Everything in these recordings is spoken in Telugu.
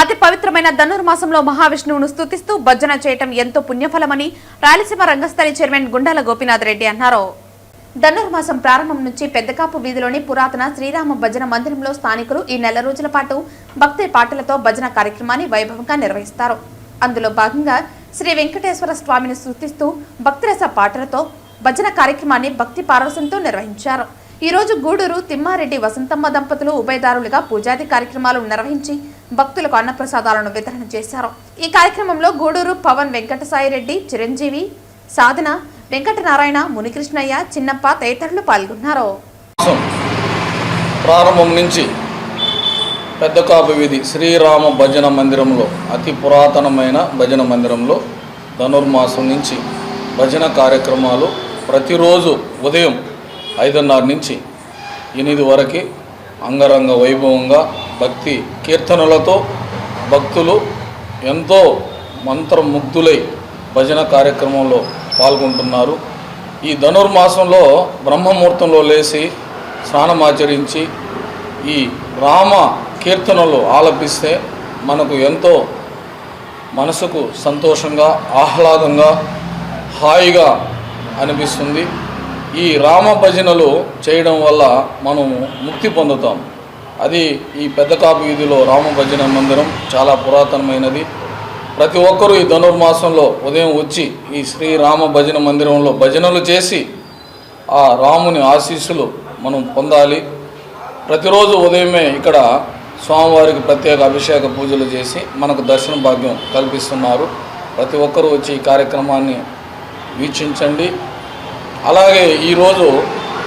అతి పవిత్రమైన ధనుర్మాసంలో మహావిష్ణువును స్థుతిస్తూ భజన చేయటం ఎంతో పుణ్యఫలమని రాయలసీమ రంగస్థలి చైర్మన్ గుండాల గోపీనాథ్ రెడ్డి అన్నారు. ధనుర్మాసం ప్రారంభం నుంచి పెద్దకాపు వీధిలోని పురాతన శ్రీరామ భజన మందిరంలో స్థానికులు ఈ నెల రోజుల పాటు భక్తి పాటలతో భజన కార్యక్రమాన్ని వైభవంగా నిర్వహిస్తారు. అందులో భాగంగా శ్రీ వెంకటేశ్వర స్వామిని స్థుతిస్తూ భక్తిరస పాటలతో భజన కార్యక్రమాన్ని భక్తి పారవశంతో నిర్వహించారు. ఈరోజు గూడూరు తిమ్మారెడ్డి వసంతమ్మ దంపతులు ఉభయదారులుగా పూజాది కార్యక్రమాలు నిర్వహించి భక్తులకు అన్నప్రసాదాలను వితరణ చేశారు. ఈ కార్యక్రమంలో గూడూరు పవన్ వెంకటసాయిరెడ్డి చిరంజీవి సాధన వెంకటనారాయణ మునికృష్ణయ్య చిన్నప్ప తదితరులు పాల్గొన్నారు. ప్రారంభం నుంచి పెద్ద కాపు వీధి శ్రీరామ భజన మందిరంలో అతి పురాతనమైన భజన మందిరంలో ధనుర్మాసం నుంచి భజన కార్యక్రమాలు ప్రతిరోజు ఉదయం ఐదున్నర నుంచి ఎనిమిది వరకు అంగరంగ వైభవంగా భక్తి కీర్తనలతో భక్తులు ఎంతో మంత్రముగ్ధులై భజన కార్యక్రమంలో పాల్గొంటున్నారు. ఈ ధనుర్మాసంలో బ్రహ్మముహూర్తంలో లేచి స్నానమాచరించి ఈ రామ కీర్తనలు ఆలపిస్తే మనకు ఎంతో మనసుకు సంతోషంగా ఆహ్లాదంగా హాయిగా అనిపిస్తుంది. ఈ రామ భజనలు చేయడం వల్ల మనము ముక్తి పొందుతాం. అది ఈ పెద్ద కాపు వీధిలో రామ భజన మందిరం చాలా పురాతనమైనది. ప్రతి ఒక్కరూ ఈ ధనుర్మాసంలో ఉదయం వచ్చి ఈ శ్రీరామ భజన మందిరంలో భజనలు చేసి ఆ రాముని ఆశీస్సులు మనం పొందాలి. ప్రతిరోజు ఉదయమే ఇక్కడ స్వామివారికి ప్రత్యేక అభిషేక పూజలు చేసి మనకు దర్శన భాగ్యం కల్పిస్తున్నారు. ప్రతి ఒక్కరూ వచ్చి ఈ కార్యక్రమాన్ని వీక్షించండి. అలాగే ఈరోజు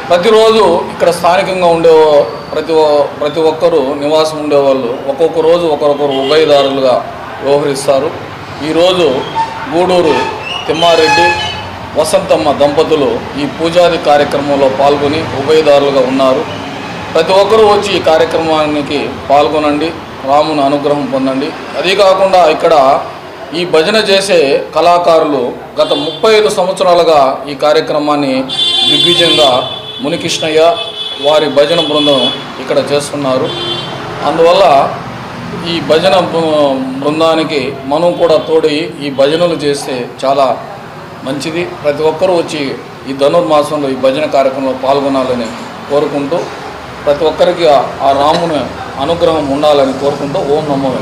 ప్రతిరోజు ఇక్కడ స్థానికంగా ఉండే ప్రతి ఒ- ప్రతి ఒక్కరూ నివాసం ఉండేవాళ్ళు. ఒక్కొక్క రోజు ఒకరొకరు ఉభయదారులుగా వ్యవహరిస్తారు. ఈరోజు గూడూరు తిమ్మారెడ్డి వసంతమ్మ దంపతులు ఈ పూజాది కార్యక్రమంలో పాల్గొని ఉభయదారులుగా ఉన్నారు. ప్రతి ఒక్కరూ వచ్చి ఈ కార్యక్రమానికి పాల్గొనండి రాముని అనుగ్రహం పొందండి. అదీ కాకుండా ఇక్కడ ఈ భజన చేసే కళాకారులు గత ముప్పై ఐదు సంవత్సరాలుగా ఈ కార్యక్రమాన్ని దిగ్విజయంగా మునికృష్ణయ్య వారి భజన బృందం ఇక్కడ చేస్తున్నారు. అందువల్ల ఈ భజన బృందానికి మనం కూడా తోడి ఈ భజనలు చేస్తే చాలా మంచిది. ప్రతి ఒక్కరూ వచ్చి ఈ ధనుర్మాసంలో ఈ భజన కార్యక్రమంలో పాల్గొనాలని కోరుకుంటూ ప్రతి ఒక్కరికి ఆ- రాముని అనుగ్రహం ఉండాలని కోరుకుంటూ ఓం నమో.